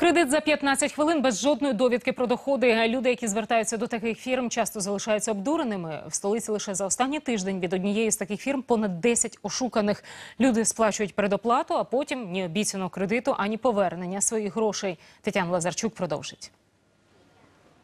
Кредит за 15 хвилин без жодної довідки про доходи. Люди, які звертаються до таких фірм, часто залишаються обдуреними. В столиці лише за останній тиждень від однієї з таких фірм понад 10 ошуканих. Люди сплачують предоплату, а потім ні обіцяного кредиту, ані повернення своїх грошей. Тетяна Лазарчук продовжить.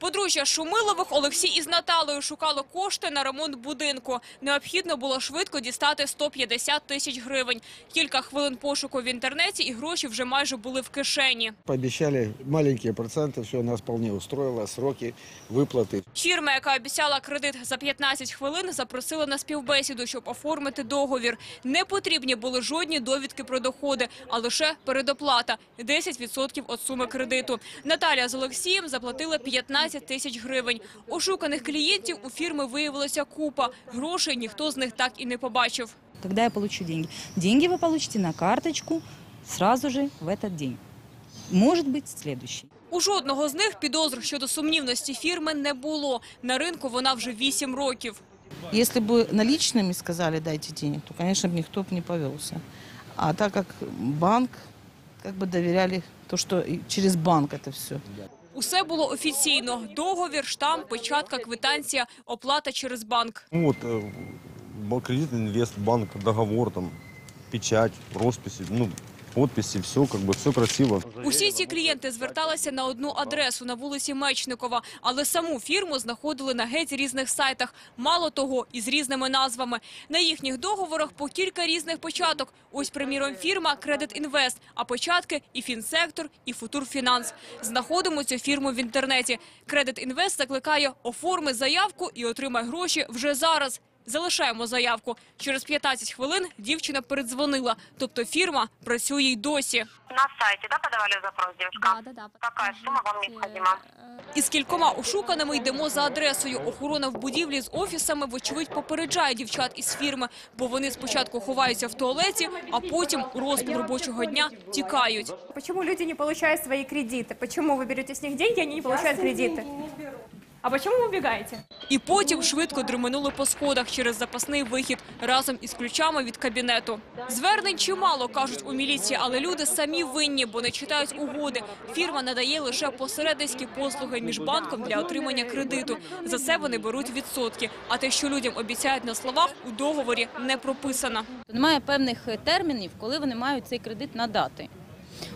Подружжя Шумилових Олексій із Наталею шукало кошти на ремонт будинку. Необхідно було швидко дістати 150 тисяч гривень. Кілька хвилин пошуку в інтернеті і гроші вже майже були в кишені. Пообещали маленькие проценты, все нас вполне устроило, сроки выплаты. Фірма, яка обіцяла кредит за 15 хвилин, запросила на співбесіду, щоб оформити договір. Не потрібні були жодні довідки про доходи, а лише передоплата – 10% від суми кредиту. Наталя з Олексієм заплатила 15 тисяч гривень. Ошуканих клієнтів у фірми виявилося купа. Грошей ніхто з них так і не побачив. когда я получу деньги. Деньги вы получите на карточку сразу же в этот день. Может быть, следующий. У жодного з них підозр щодо сумнівності фірми не було. На ринку вона вже 8 років. Если бы наличными сказали дайте денег, то, конечно, бы никто бы не повелся. А так как банк, как бы доверяли то, что и через банк это все. Усе було офіційно. Договір, штамп, печатка, квитанція, оплата через банк. Ну от бо- кредит, инвестбанк, договор, там, печать, розписи, ну, подписи, все, как бы, все красиво. Усі ці клієнти зверталися на одну адресу на вулиці Мечникова, але саму фірму знаходили на геть різних сайтах. Мало того, із різними назвами. На їхніх договорах по кілька різних початок. Ось, приміром, фірма «Кредит Інвест», а початки і Фінсектор, і Футурфінанс. Знаходимо цю фірму в інтернеті. «Кредит Інвест» закликає «Оформи заявку і отримай гроші вже зараз». Залишаємо заявку. Через 15 хвилин дівчина передзвонила. Тобто фірма працює й досі. На сайте, да, подавали запрос, девушка? Да, да, да. Какая сумма вам необходима? Із кількома ошуканими йдемо за адресою. Охорона в будівлі з офісами, вочевидь, попереджає дівчат із фірми, бо вони спочатку ховаються в туалеті, а потім у розпал робочого дня тікають. Почему люди не получают свои кредиты? Почему вы берете с них деньги, они не получают кредиты? А почему вы убегаете? І потім швидко дременули по сходах через запасний вихід разом із ключами від кабінету. Звернень чимало, кажуть у міліції, але люди самі винні, бо не читають угоди. Фірма надає лише посередницькі послуги між банком для отримання кредиту. За це вони беруть відсотки. А те, що людям обіцяють на словах, у договорі не прописано. Немає певних термінів, коли вони мають цей кредит надати.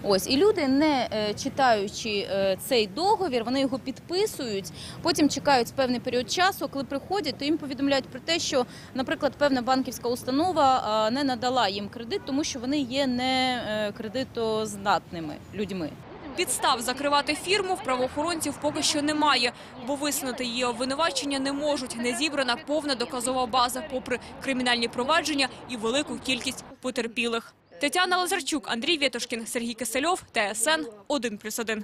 Ось і люди, не е, читаючи е, цей договір, вони його підписують. Потім чекають певний період часу. Коли приходять, то їм повідомляють про те, що, наприклад, певна банківська установа не надала їм кредит, тому що вони є не е, кредитоздатними людьми. Підстав закривати фірму в правоохоронців поки що немає, бо висунути її обвинувачення не можуть. Не зібрана повна доказова база, попри кримінальні провадження і велику кількість потерпілих. Тетяна Лазарчук, Андрій Вєтошкін, Сергій Кисельов, ТСН 1+,1.